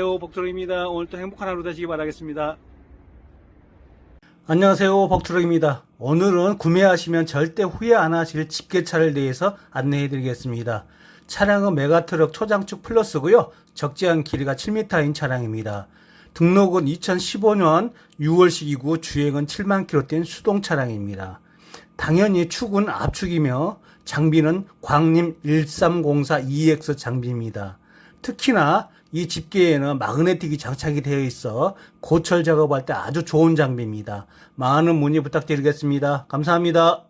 안녕하세요 복트럭입니다. 오늘도 행복한 하루 되시기 바라겠습니다. 안녕하세요 복트럭입니다. 오늘은 구매하시면 절대 후회 안 하실 집게차를 대해서 안내해 드리겠습니다. 차량은 메가트럭 초장축 플러스고요. 적재한 길이가 7m인 차량입니다. 등록은 2015년 6월식이고 주행은 7만 킬로 뛴 수동 차량입니다. 당연히 축은 압축이며 장비는 광림 1304 EX 장비입니다. 특히나 이 집게에는 마그네틱이 장착이 되어 있어 고철 작업할 때 아주 좋은 장비입니다. 많은 문의 부탁드리겠습니다. 감사합니다.